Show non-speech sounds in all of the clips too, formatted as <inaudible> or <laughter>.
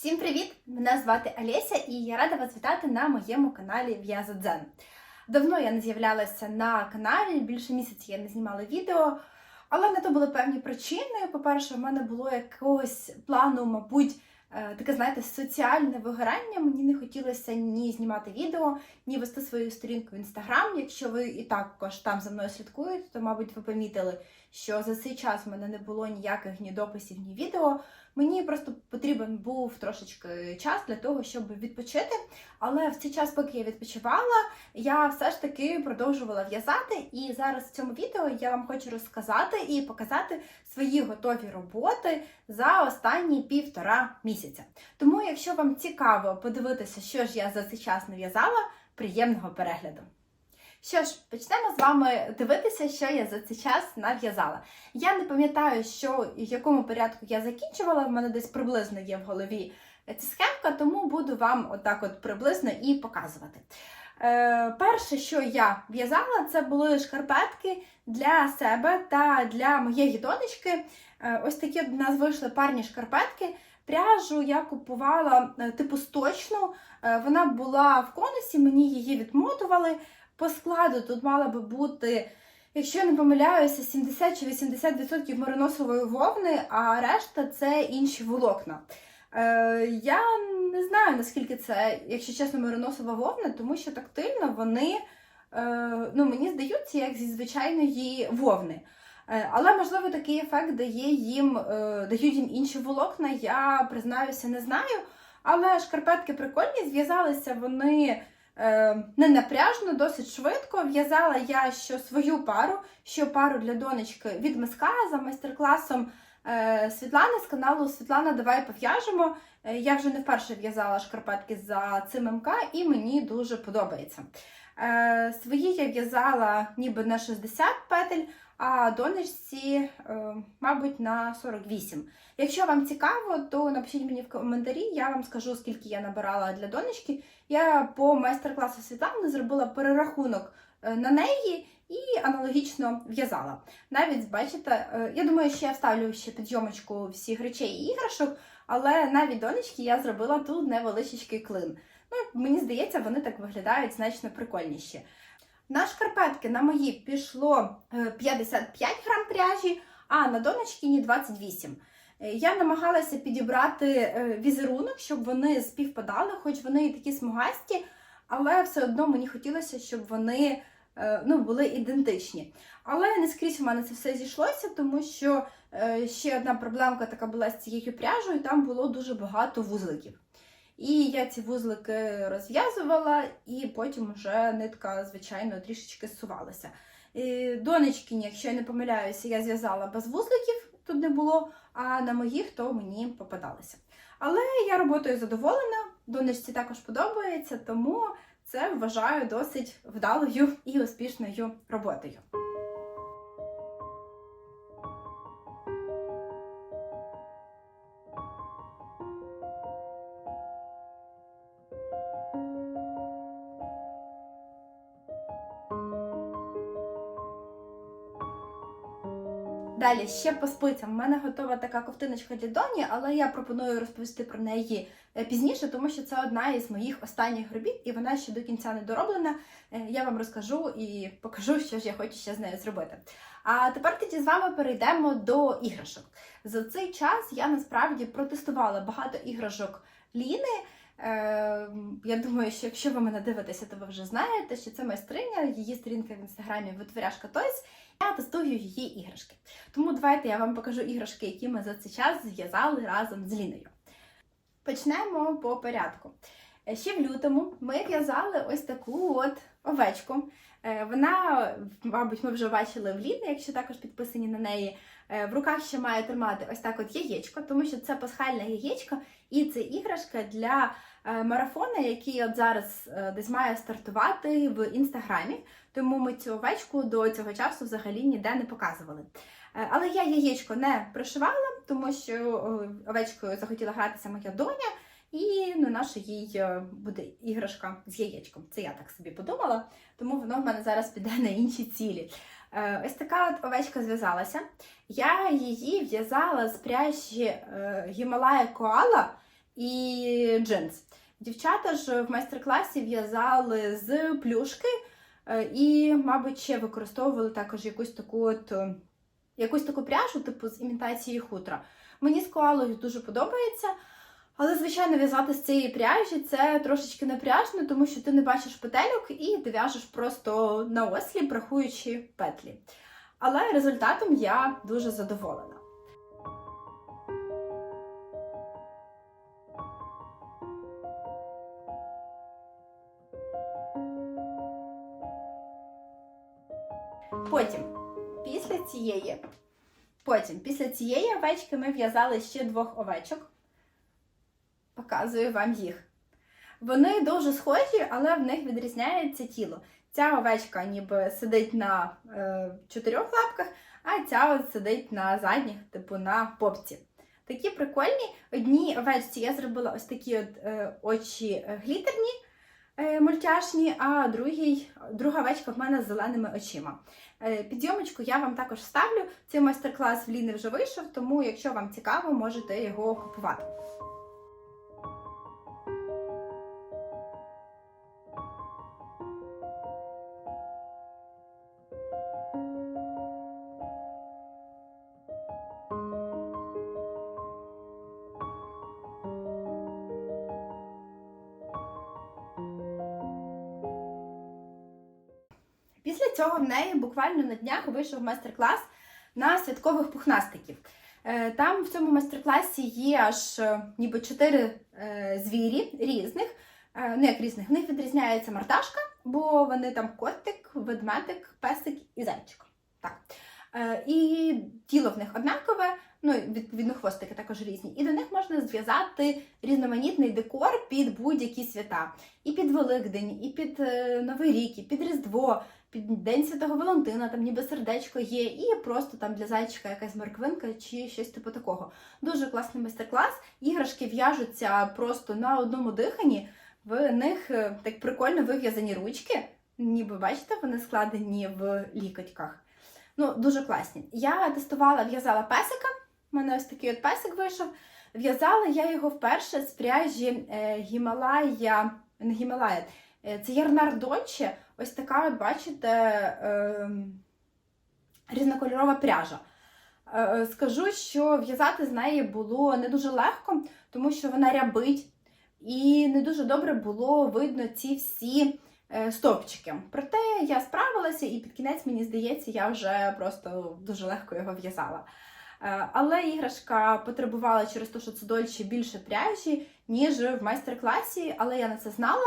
Всім привіт! Мене звати Олеся і я рада вас вітати на моєму каналі В'язадзен. Давно я не з'являлася на каналі, більше місяця я не знімала відео, але на то були певні причини. По-перше, в мене було якогось плану, мабуть, е, таке, знаєте, соціальне вигорання. Мені не хотілося ні знімати відео, ні вести свою сторінку в інстаграм. Якщо ви і також там за мною слідкуєте, то, мабуть, ви помітили, що за цей час в мене не було ніяких ні дописів, ні відео. Мені просто потрібен був трошечки час для того, щоб відпочити. Але в цей час, поки я відпочивала, я все ж таки продовжувала в'язати. І зараз в цьому відео я вам хочу розказати і показати свої готові роботи за останні півтора місяця. Тому, якщо вам цікаво подивитися, що ж я за цей час нав'язала, приємного перегляду! Що ж, почнемо з вами дивитися, що я за цей час нав'язала. Я не пам'ятаю, що і в якому порядку я закінчувала, в мене десь приблизно є в голові ця схемка, тому буду вам отак от приблизно і показувати. Е, перше, що я в'язала, це були шкарпетки для себе та для моєї донечки. Е, ось такі в нас вийшли парні шкарпетки. Пряжу я купувала е, типу сточну, е, вона була в конусі, мені її відмотували. По складу тут мала би бути, якщо я не помиляюся, 70 чи 80% мериносової вовни, а решта це інші волокна. Е, Я не знаю, наскільки це, якщо чесно, мериносова вовна, тому що тактильно вони е, ну, мені здаються як зі звичайної вовни. Е, Але, можливо, такий ефект дає їм, е, дають їм інші волокна, я признаюся, не знаю. Але шкарпетки прикольні, зв'язалися вони не напряжно, досить швидко. В'язала я що свою пару, що пару для донечки від миска за майстер-класом е, Світлани з каналу Світлана, давай пов'яжемо. Е, Я вже не вперше в'язала шкарпетки за цим МК, і мені дуже подобається. Е, Свої я в'язала ніби на 60 петель, а донечці, е, мабуть, на 48. Якщо вам цікаво, то напишіть мені в коментарі, я вам скажу, скільки я набирала для донечки. Я по майстер-класу Світлани зробила перерахунок е, на неї і аналогічно в'язала. Навіть, бачите, е, я думаю, що я вставлю ще підйомочку всіх речей і іграшок, але навіть донечки я зробила тут невеличкий клин. Ну, мені здається, вони так виглядають значно прикольніші. На шкарпетки на мої пішло е, 55 грам пряжі, а на донечкині 28. Е, Я намагалася підібрати е, візерунок, щоб вони співпадали, хоч вони і такі смугасті, але все одно мені хотілося, щоб вони е, ну, були ідентичні. Але не скрізь у мене це все зійшлося, тому що е, ще одна проблемка така була з цією пряжею, там було дуже багато вузликів. І я ці вузлики розв'язувала, і потім вже нитка, звичайно, трішечки зсувалася. І Донечкині, якщо я не помиляюся, я зв'язала без вузликів, тут не було, а на моїх то мені попадалося. Але я роботою задоволена, донечці також подобається, тому це вважаю досить вдалою і успішною роботою. Далі ще по спицям. У мене готова така ковтиночка для доні, але я пропоную розповісти про неї е, пізніше, тому що це одна із моїх останніх робіт, і вона ще до кінця не дороблена. Е, Я вам розкажу і покажу, що ж я хочу ще з нею зробити. А тепер тоді з вами перейдемо до іграшок. За цей час я насправді протестувала багато іграшок Ліни. Е, Я думаю, що якщо ви мене дивитеся, то ви вже знаєте, що це майстриня, її сторінка в інстаграмі Витворяшка Тойс. Я тестую її іграшки. Тому давайте я вам покажу іграшки, які ми за цей час зв'язали разом з Ліною. Почнемо по порядку. Е, Ще в лютому ми в'язали ось таку от овечку. Е, Вона, мабуть, ми вже бачили в Ліни, якщо також підписані на неї. Е, В руках ще має тримати ось так от яєчко, тому що це пасхальне яєчко, і це іграшка для е, марафону, який от зараз е, десь має стартувати в інстаграмі. Тому ми цю овечку до цього часу взагалі ніде не показували. Е, Але я яєчко не пришивала, тому що овечкою захотіла гратися моя доня, і ну, наша їй буде іграшка з яєчком. Це я так собі подумала, тому воно в мене зараз піде на інші цілі. Ось така от овечка зв'язалася. Я її в'язала з пряжі е, Гімалая Коала. і джинс. Дівчата ж в майстер-класі в'язали з плюшки е, і, мабуть, ще використовували також якусь таку от е, якусь таку пряжу, типу з імітації хутра. Мені з коалою дуже подобається. Але, звичайно, в'язати з цієї пряжі це трошечки напряжно, тому що ти не бачиш петельок і ти в'яжеш просто на осліп, рахуючи петлі. Але результатом я дуже задоволена. Потім, після цієї, потім, після цієї овечки ми в'язали ще двох овечок. Показую вам їх. Вони дуже схожі, але в них відрізняється тіло. Ця овечка ніби сидить на е, чотирьох лапках, а ця от сидить на задніх, типу на попці. Такі прикольні. Одній овечці я зробила ось такі от е, очі глітерні, е, мультяшні, а другій, друга овечка в мене з зеленими очима. Е, Підйомочку я вам також ставлю. Цей майстер-клас в Ліни вже вийшов, тому якщо вам цікаво, можете його купувати. Буквально на днях вийшов майстер-клас на святкових пухнастиків. Е, Там в цьому майстер-класі є аж е, ніби чотири е, звірі різних. Ну, як різних, в них відрізняється марташка, бо вони там котик, ведмедик, песик і зайчик. Так. Е, І тіло в них однакове, ну відповідно хвостики також різні. І до них можна зв'язати різноманітний декор під будь-які свята. І під Великдень, і під е, Новий рік, і під Різдво, під День Святого Валентина, там ніби сердечко є, і просто там для зайчика якась морквинка чи щось типу такого. Дуже класний майстер-клас. Іграшки в'яжуться просто на одному диханні. В них е, так прикольно вив'язані ручки. Ніби бачите, вони складені в лікотьках. Ну, дуже класні. Я тестувала, в'язала песика. У мене ось такий от песик вийшов. В'язала я його вперше з пряжі е, Гімалая, не Гімалая, е, це Ярнар Дольче. Ось така, от, бачите, е, різнокольорова пряжа. Е, скажу, що в'язати з неї було не дуже легко, тому що вона рябить, і не дуже добре було видно ці всі стовпчики. Проте я справилася, і під кінець, мені здається, я вже просто дуже легко його в'язала. Е, Але іграшка потребувала через те, що це дольче більше пряжі, ніж в майстер-класі, але я на це знала.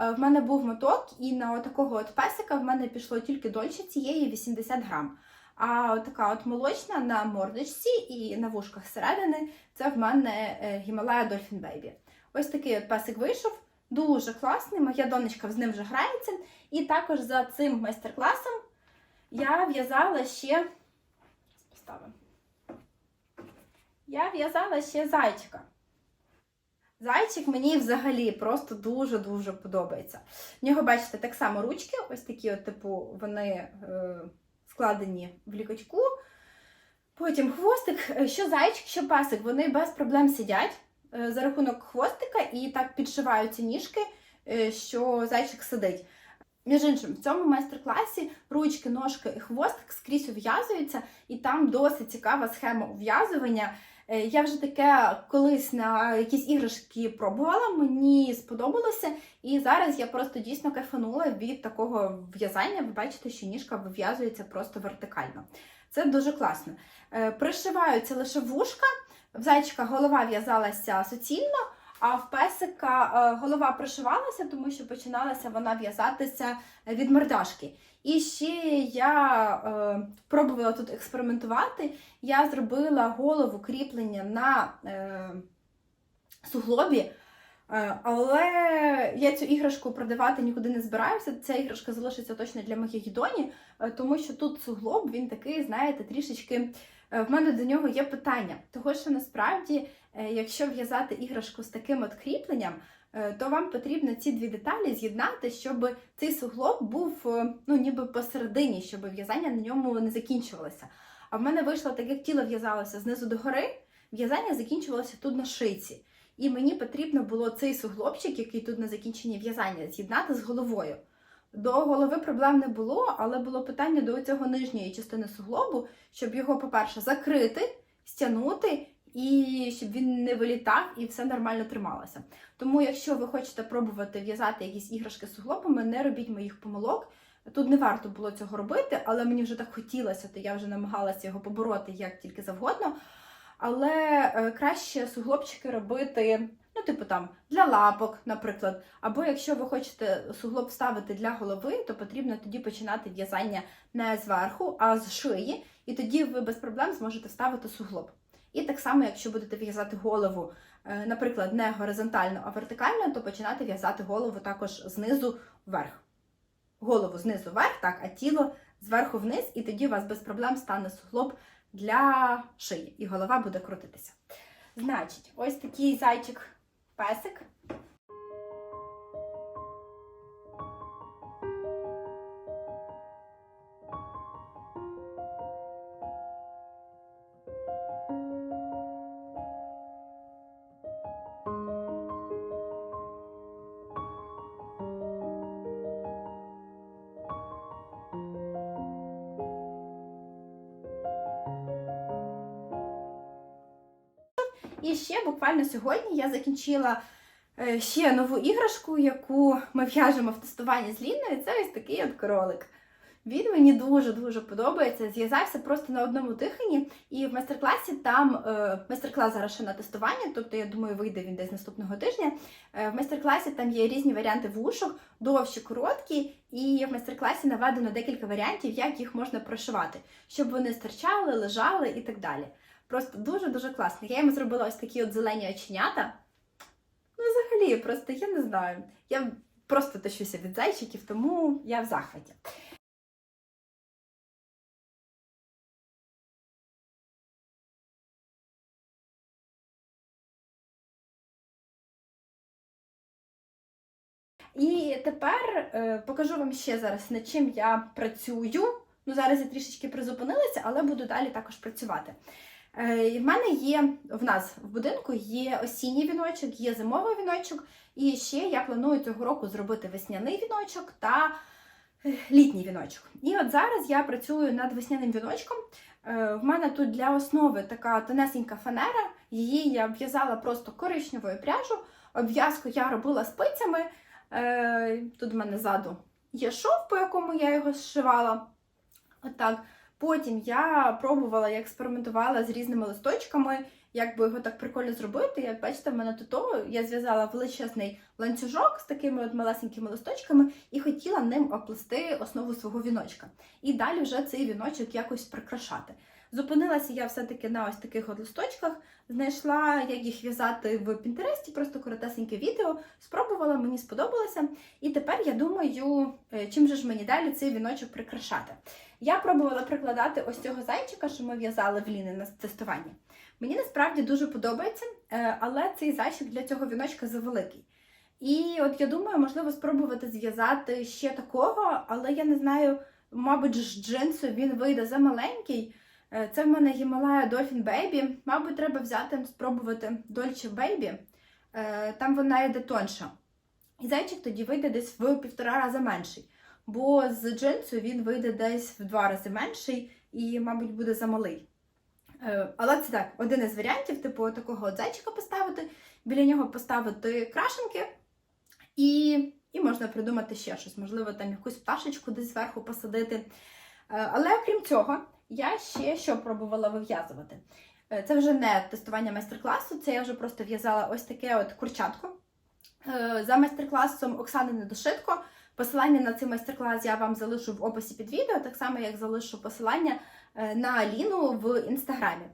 Е, В мене був моток, і на такого от песика в мене пішло тільки дольче цієї 80 грам. А от така от молочна на мордочці і на вушках зсередини це в мене е, Dolphin Baby. Ось такий от песик вийшов, дуже класний. Моя донечка з ним вже грається. І також за цим майстер-класом я в'язала ще. Поставимо. Я в'язала ще зайчика. Зайчик мені взагалі просто дуже-дуже подобається. В нього, бачите, так само ручки, ось такі, от, типу, вони е, складені в лікотьку. Потім хвостик, Е, що зайчик, що пасик, вони без проблем сидять за рахунок хвостика і так підшиваються ніжки, е, що зайчик сидить. Між іншим, в цьому майстер-класі ручки, ножки і хвостик скрізь ув'язуються, і там досить цікава схема ув'язування. Е, Я вже таке колись на якісь іграшки пробувала, мені сподобалося, і зараз я просто дійсно кайфанула від такого в'язання. Ви бачите, що ніжка вив'язується просто вертикально. Це дуже класно. Е, Пришиваються лише вушка, в зайчика голова в'язалася суцільно, а в песика е, голова пришивалася, тому що починалася вона в'язатися від мордашки. І ще я е, пробувала тут експериментувати. Я зробила голову кріплення на е, суглобі, е, але я цю іграшку продавати нікуди не збираюся. Ця іграшка залишиться точно для моєї доні, е, тому що тут суглоб він такий, знаєте, трішечки. Е, В мене до нього є питання, того що насправді, е, якщо в'язати іграшку з таким от кріпленням, е, то вам потрібно ці дві деталі з'єднати, щоб цей суглоб був ну, ніби посередині, щоб в'язання на ньому не закінчувалося. А в мене вийшло так, як тіло в'язалося знизу до гори, в'язання закінчувалося тут на шиці. і мені потрібно було цей суглобчик, який тут на закінченні в'язання, з'єднати з головою. До голови проблем не було, але було питання до цього нижньої частини суглобу, щоб його, по-перше, закрити, стягнути, і щоб він не вилітав і все нормально трималося. Тому, якщо ви хочете пробувати в'язати якісь іграшки з суглобами, не робіть моїх помилок. Тут не варто було цього робити, але мені вже так хотілося, то я вже намагалася його побороти як тільки завгодно. Але е, краще суглобчики робити, ну, типу там, для лапок, наприклад. Або якщо ви хочете суглоб ставити для голови, то потрібно тоді починати в'язання не зверху, а з шиї, і тоді ви без проблем зможете вставити суглоб. І так само, якщо будете в'язати голову, е, наприклад, не горизонтально, а вертикально, то починати в'язати голову також знизу вверх. Голову знизу вверх, так, а тіло зверху вниз, і тоді у вас без проблем стане суглоб для шиї, і голова буде крутитися. Значить, ось такий зайчик-песик. І ще буквально сьогодні я закінчила е, ще нову іграшку, яку ми в'яжемо в тестуванні з Ліною. Це ось такий от кролик. Він мені дуже-дуже подобається. Зв'язався просто на одному диханні. І в майстер-класі там е, майстер-клас зараз ще на тестування, тобто я думаю, вийде він десь наступного тижня. Е, в майстер-класі там є різні варіанти вушок, довші, короткі, і в майстер-класі наведено декілька варіантів, як їх можна прошивати, щоб вони стирчали, лежали і так далі. Просто дуже-дуже класно. Я йому зробила ось такі от зелені оченята. Ну, взагалі, просто я не знаю. Я просто тащуся від зайчиків, тому я в захваті. І тепер е, покажу вам ще зараз, над чим я працюю. Ну, зараз я трішечки призупинилася, але буду далі також працювати. Е, в мене є в нас в будинку є осінній віночок, є зимовий віночок, і ще я планую цього року зробити весняний віночок та е, літній віночок. І от зараз я працюю над весняним віночком. Е, В мене тут для основи така тонесенька фанера. Її я в'язала просто коричневою пряжу. Обв'язку я робила спицями. Тут в мене ззаду є шов, по якому я його зшивала. Отак. Потім я пробувала і експериментувала з різними листочками, як би його так прикольно зробити. Як бачите, в мене тут я зв'язала величезний ланцюжок з такими от малесенькими листочками і хотіла ним оплести основу свого віночка. І далі вже цей віночок якось прикрашати. Зупинилася я все-таки на ось таких от листочках, знайшла, як їх в'язати в Пінтересті, просто коротесеньке відео, спробувала, мені сподобалося. І тепер я думаю, е, чим же ж мені далі цей віночок прикрашати. Я пробувала прикладати ось цього зайчика, що ми в'язали в Ліни на тестуванні. Мені насправді дуже подобається, е, але цей зайчик для цього віночка завеликий. І от я думаю, можливо, спробувати зв'язати ще такого, але я не знаю, мабуть, з джинсу він вийде за маленький. Е, Це в мене Гімалая Dolphin Baby. Мабуть, треба взяти, спробувати Dolce Baby. Е, Там вона йде тонша. І зайчик тоді вийде десь в півтора рази менший. Бо з джинсу він вийде десь в два рази менший і, мабуть, буде замалий. Е, Але це так, один із варіантів, типу, такого от зайчика поставити, біля нього поставити крашенки, і, і можна придумати ще щось, можливо, там якусь пташечку десь зверху посадити. Е, Але окрім цього, я ще що пробувала вив'язувати. Е, Це вже не тестування майстер-класу, це я вже просто в'язала ось таке от курчатко. За майстер-класом Оксани Недошитко. Посилання на цей майстер-клас я вам залишу в описі під відео, так само як залишу посилання на Аліну в інстаграмі.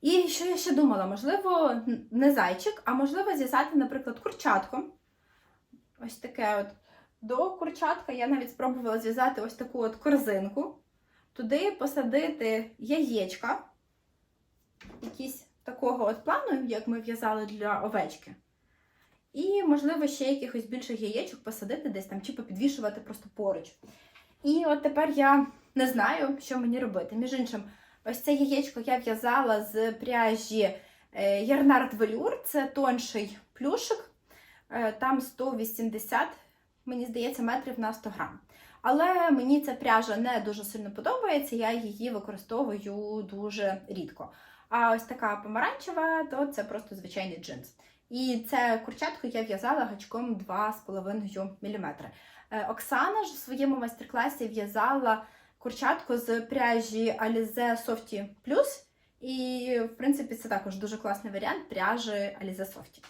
І що я ще думала? Можливо, не зайчик, а можливо зв'язати, наприклад, курчатко. Ось таке от. До курчатка я навіть спробувала зв'язати ось таку от корзинку. Туди посадити яєчка, якісь такого от плану, як ми в'язали для овечки. І, можливо, ще якихось більших яєчок посадити десь там, чи попідвішувати просто поруч. І от тепер я не знаю, що мені робити. Між іншим, ось це яєчко я в'язала з пряжі Е, Ярнард Велюр це тонший плюшик, е, там 180, мені здається, метрів на 100 грам. Але мені ця пряжа не дуже сильно подобається, я її використовую дуже рідко. А ось така помаранчева, то це просто звичайний джинс. І це курчатку я в'язала гачком 2,5 мм. Е, Оксана ж у своєму майстер-класі в'язала курчатку з пряжі Alize Softy Plus. І, в принципі, це також дуже класний варіант пряжі Alize Softy.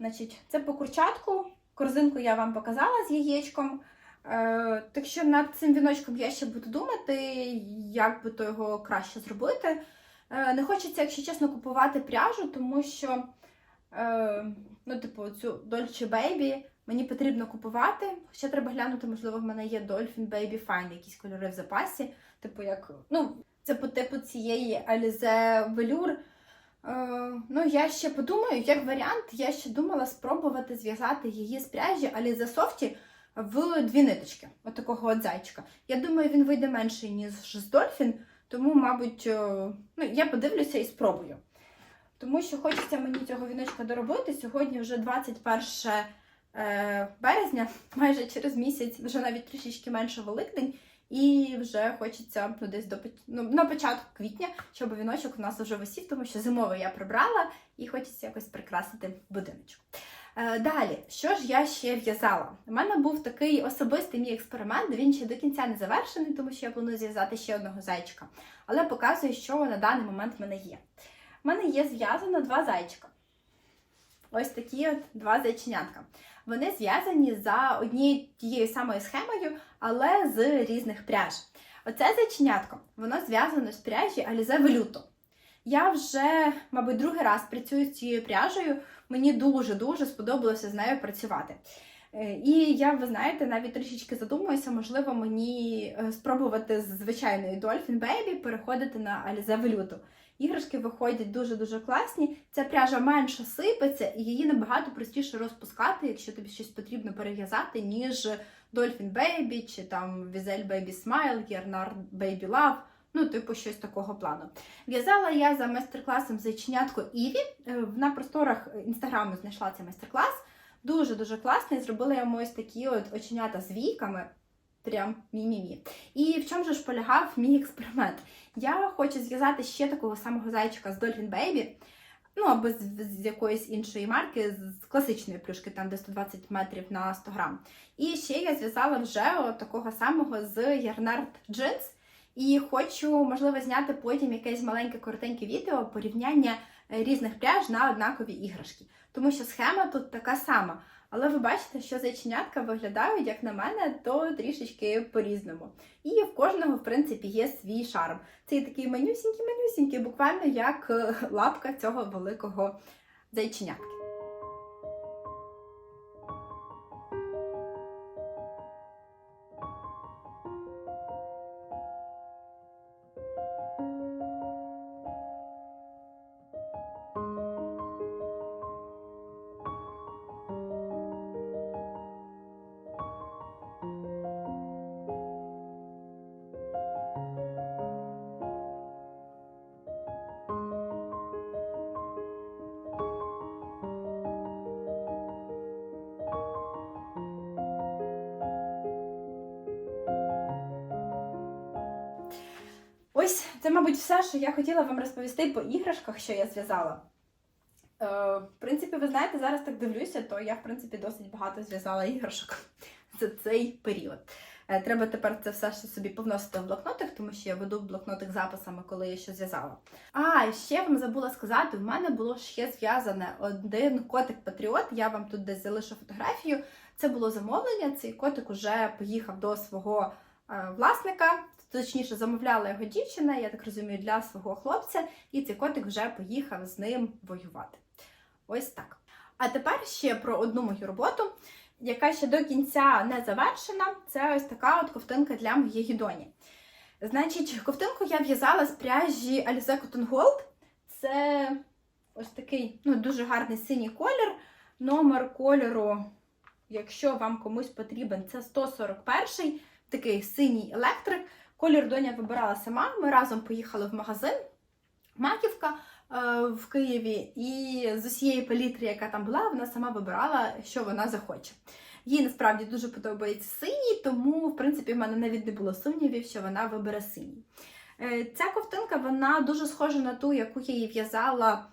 Значить, це по курчатку. Корзинку я вам показала з яєчком. Е, так що над цим віночком я ще буду думати, як би то його краще зробити. Е, не хочеться, якщо чесно, купувати пряжу, тому що, е, ну, типу, цю Dolce Baby мені потрібно купувати. Хоча треба глянути, можливо, в мене є Dolphin Baby Fine, якісь кольори в запасі. Типу, як, ну, це по типу цієї Alize Velour. Е, ну, я ще подумаю, як варіант, я ще думала спробувати зв'язати її з пряжі Alize Softy в дві ниточки, от такого от зайчика. Я думаю, він вийде менший, ніж з Dolphin, тому, мабуть, е, ну, я подивлюся і спробую. Тому що хочеться мені цього віночка доробити. Сьогодні вже 21 е, березня, <laughs> майже через місяць, вже навіть трішечки менше Великдень. І вже хочеться десь до ну, на початку квітня, щоб віночок у нас вже висів, тому що зимовий я прибрала і хочеться якось прикрасити будиночок. Е, далі, що ж я ще в'язала? У мене був такий особистий мій експеримент, він ще до кінця не завершений, тому що я планую зв'язати ще одного зайчика. Але показую, що на даний момент в мене є. У мене є зв'язано два зайчика. Ось такі от два зайченятка. Вони зв'язані за однією тією самою схемою, але з різних пряж. Оце зайченятко, воно зв'язано з пряжі Alize Veluto. Я вже, мабуть, другий раз працюю з цією пряжею. Мені дуже-дуже сподобалося з нею працювати. Е, І я, ви знаєте, навіть трішечки задумуюся, можливо, мені е, спробувати з звичайної Dolphin Baby переходити на Alize Veluto. Іграшки виходять дуже-дуже класні. Ця пряжа менше сипеться, і її набагато простіше розпускати, якщо тобі щось потрібно перев'язати, ніж Dolphin Baby чи там Vizel Baby Smile, Yarnard Baby Love. Ну, типу, щось такого плану. В'язала я за майстер-класом зайченятко Іві. Е, На просторах інстаграму знайшла цей майстер-клас. Дуже-дуже класний. Зробила я ось такі от оченята з війками. Прям мі-мі-мі. І в чому же ж полягав мій експеримент? Я хочу зв'язати ще такого самого зайчика з Dolphin Baby, ну або з, з якоїсь іншої марки, з класичної плюшки, там де 120 метрів на 100 грам. І ще я зв'язала вже такого самого з Yarnard Jeans. І хочу, можливо, зняти потім якесь маленьке коротеньке відео порівняння різних пряж на однакові іграшки. Тому що схема тут така сама. Але ви бачите, що зайченятка виглядають, як на мене, то трішечки по-різному. І в кожного, в принципі, є свій шарм. Це такий манюсінький-манюсінький, буквально як е, лапка цього великого зайченятки. Ось це, мабуть, все, що я хотіла вам розповісти по іграшках, що я зв'язала. Е, в принципі, ви знаєте, зараз так дивлюся, то я, в принципі, досить багато зв'язала іграшок <laughs> за цей період. Е, треба тепер це все ще собі повносити в блокнотик, тому що я веду в блокнотик записами, коли я що зв'язала. А, ще вам забула сказати, в мене було ще зв'язане один котик Патріот. Я вам тут десь залишу фотографію. Це було замовлення. Цей котик уже поїхав до свого е, власника. Точніше, замовляла його дівчина, я так розумію, для свого хлопця, і цей котик вже поїхав з ним воювати. Ось так. А тепер ще про одну мою роботу, яка ще до кінця не завершена. Це ось така от ковтинка для моєї доні. Значить, ковтинку я в'язала з пряжі Alize Cotton Gold. Це ось такий ну, дуже гарний синій колір. Номер кольору, якщо вам комусь потрібен, це 141 такий синій електрик. Колір доня вибирала сама. Ми разом поїхали в магазин Маківка е, в Києві, і з усієї палітри, яка там була, вона сама вибирала, що вона захоче. Їй насправді дуже подобається синій, тому, в принципі, в мене навіть не було сумнівів, що вона вибере синій. Е, Ця ковтинка вона дуже схожа на ту, яку я їй в'язала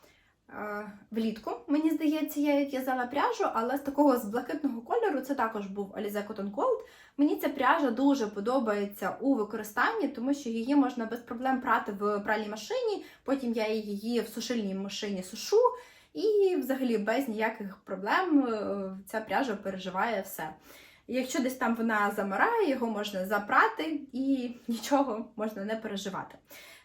е, влітку. Мені здається, я їй в'язала пряжу, але з такого з блакитного кольору це також був Alize Cotton Gold. Мені ця пряжа дуже подобається у використанні, тому що її можна без проблем прати в пральній машині. Потім я її в сушильній машині сушу, і взагалі без ніяких проблем е, ця пряжа переживає все. Якщо десь там вона замирає, його можна запрати і <laughs> нічого можна не переживати.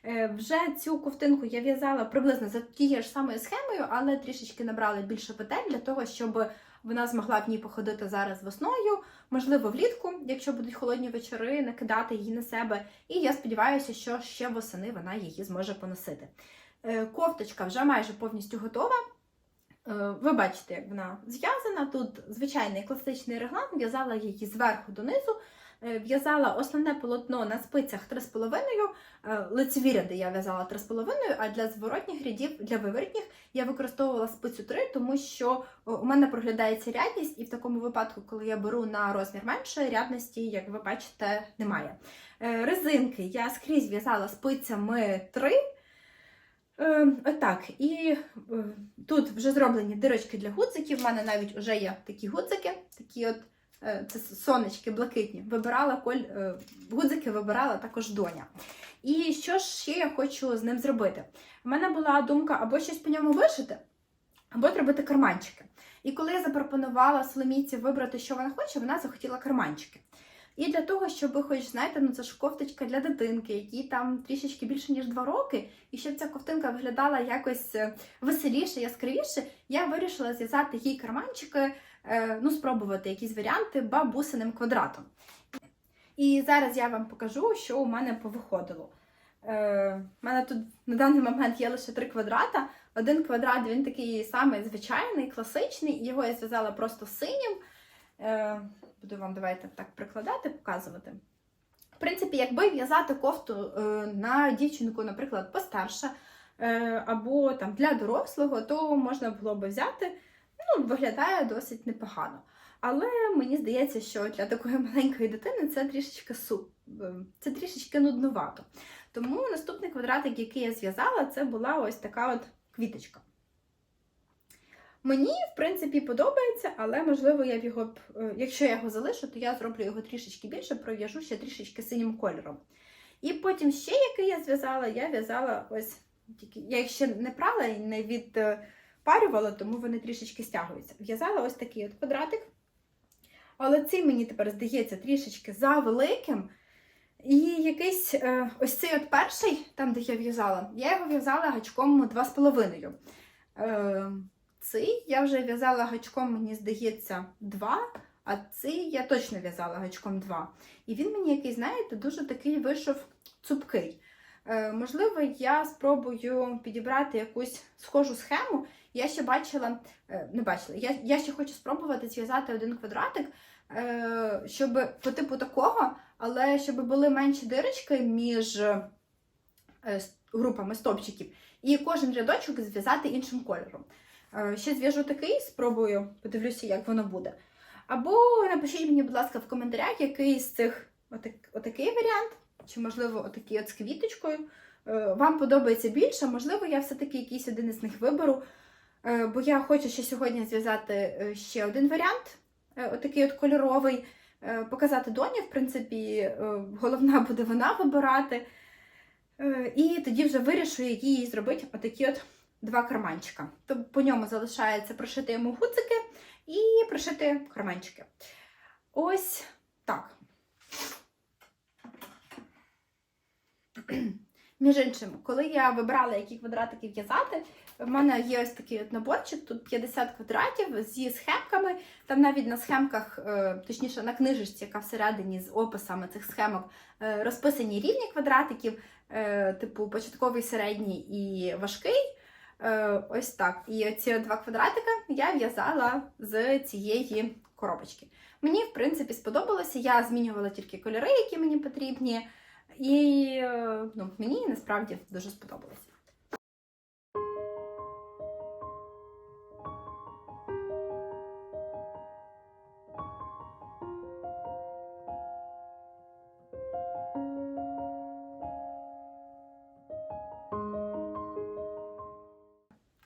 Е, Вже цю ковтинку я в'язала приблизно за тією ж самою схемою, але трішечки набрала більше петель для того, щоб вона змогла в ній походити зараз весною, можливо, влітку, якщо будуть холодні вечори, накидати її на себе. І я сподіваюся, що ще восени вона її зможе поносити. Е, Кофточка вже майже повністю готова. Е, Ви бачите, як вона зв'язана. Тут звичайний класичний реглан, в'язала її зверху донизу. Е, В'язала основне полотно на спицях 3,5, е, лицеві ряди я в'язала 3,5, а для зворотніх рядів, для виворотніх я використовувала спицю 3, тому що у мене проглядається рядність, і в такому випадку, коли я беру на розмір менше, рядності, як ви бачите, немає. Е, Резинки я скрізь в'язала спицями 3. Е, Отак. І тут вже зроблені дирочки для гудзиків. У мене навіть вже є такі гудзики, такі от це сонечки блакитні. Вибирала коль, е, гудзики вибирала також доня. І що ж ще я хочу з ним зробити? У мене була думка або щось по ньому вишити, або зробити карманчики. І коли я запропонувала Соломійці вибрати, що вона хоче, вона захотіла карманчики. І для того, щоб хоч, знаєте, ну це ж кофточка для дитинки, якій там трішечки більше, ніж 2 роки, і щоб ця ковтинка виглядала якось е, веселіше, яскравіше, я вирішила зв'язати їй карманчики, е, ну, спробувати якісь варіанти бабусиним квадратом. І зараз я вам покажу, що у мене повиходило. Е, у мене тут на даний момент є лише три квадрата. Один квадрат він такий самий звичайний, класичний, його я зв'язала просто синім. Е, буду вам давайте так прикладати, показувати. В принципі, якби в'язати кофту е, на дівчинку, наприклад, постарша, е, або там для дорослого, то можна було би взяти. Ну, виглядає досить непогано. Але мені здається, що для такої маленької дитини це трішечки су... е, це трішечки нуднувато. Тому наступний квадратик, який я зв'язала, це була ось така от квіточка. Мені, в принципі, подобається, але можливо я б його б, е, якщо я його залишу, то я зроблю його трішечки більше, пров'яжу ще трішечки синім кольором. І потім ще, який я зв'язала, я в'язала ось тільки я їх ще не прала і не відпарювала, тому вони трішечки стягуються. В'язала ось такий от квадратик. Але цей мені тепер здається трішечки завеликим. І якийсь е, ось цей от перший, там де я в'язала, я його в'язала гачком 2,5. Е, цей я вже в'язала гачком, мені здається, 2, а цей я точно в'язала гачком 2. І він мені який, знаєте, дуже такий вийшов цупкий. Е, можливо, я спробую підібрати якусь схожу схему. Я ще бачила, е, не бачила, я, я ще хочу спробувати зв'язати один квадратик, е, щоб по типу такого, але щоб були менші дирочки між е, групами стопчиків, і кожен рядочок зв'язати іншим кольором. Ще зв'яжу такий, спробую, подивлюся, як воно буде. Або напишіть мені, будь ласка, в коментарях, який з цих отак, отакий варіант, чи, можливо, отакий от з квіточкою. Вам подобається більше, можливо, я все-таки якийсь один із них виберу. Е, Бо я хочу ще сьогодні зв'язати е, ще один варіант, е, отакий от кольоровий, показати доні, в принципі, головна буде вона вибирати. І тоді вже вирішу, які їй зробити отакі от два карманчика. То по ньому залишається прошити йому гудзики і прошити карманчики. Ось так. Між іншим, коли я вибрала, які квадратики в'язати, В мене є ось такий от наборчик, тут 50 квадратів зі схемками. Там навіть на схемках, е, точніше на книжечці, яка всередині з описами цих схемок, е, розписані рівні квадратиків, е, типу початковий, середній і важкий. Ось так. І ці два квадратика я в'язала з цієї коробочки. Мені, в принципі, сподобалося. Я змінювала тільки кольори, які мені потрібні. І ну, мені насправді дуже сподобалося.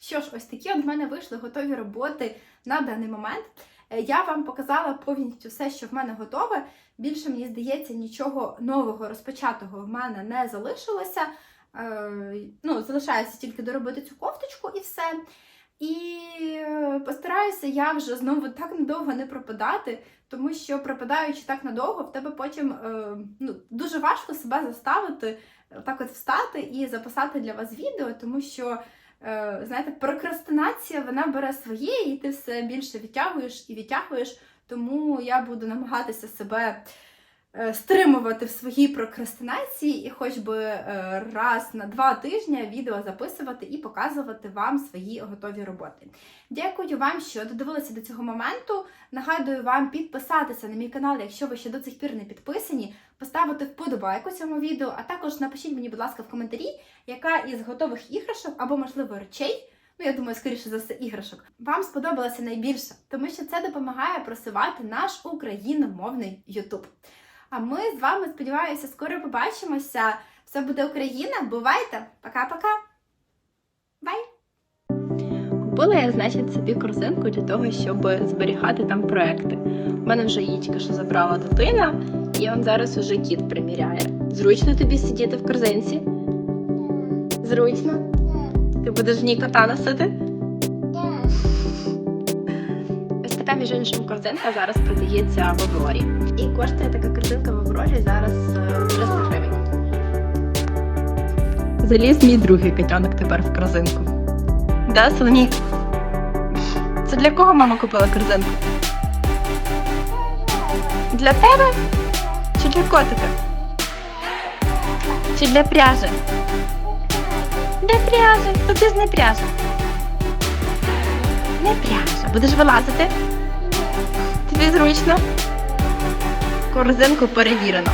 Що ж, ось такі от в мене вийшли готові роботи на даний момент. Е, Я вам показала повністю все, що в мене готове. Більше мені здається, нічого нового розпочатого в мене не залишилося. Е, Ну, залишається тільки доробити цю кофточку і все. І е, постараюся я вже знову так надовго не пропадати, тому що пропадаючи так надовго, в тебе потім ну, дуже важко себе заставити так от встати і записати для вас відео, тому що знаєте, прокрастинація вона бере своє, і ти все більше відтягуєш і відтягуєш. Тому я буду намагатися себе е, стримувати в своїй прокрастинації і хоч би е, раз на два тижні відео записувати і показувати вам свої готові роботи. Дякую вам, що додивилися до цього моменту. Нагадую вам підписатися на мій канал, якщо ви ще до цих пір не підписані, поставити вподобайку цьому відео, а також напишіть мені, будь ласка, в коментарі, яка із готових іграшок або, можливо, речей. Ну, я думаю, скоріше за все, іграшок. Вам сподобалося найбільше, тому що це допомагає просувати наш україномовний Ютуб. А ми з вами, сподіваюся, скоро побачимося. Все буде Україна. Бувайте! Пока-пока! Бай! Купила я, значить, собі корзинку для того, щоб зберігати там проекти. У мене вже її тільки що забрала дитина, і он зараз уже кіт приміряє. Зручно тобі сидіти в корзинці? Зручно? Ти будеш в ній кота носити? Така, між іншим, корзинка зараз продається в Аврорі. І коштує така корзинка в Аврорі зараз е, 300 гривень. Заліз мій другий котенок тепер в корзинку. Да, Соломійка? Це для кого мама купила корзинку? Для тебе? Чи для котика? Чи для пряжі? Для пряжі. То це ж не пряжа. Не пряжа. Будеш вилазити? Тобі зручно? Корзинку перевірено.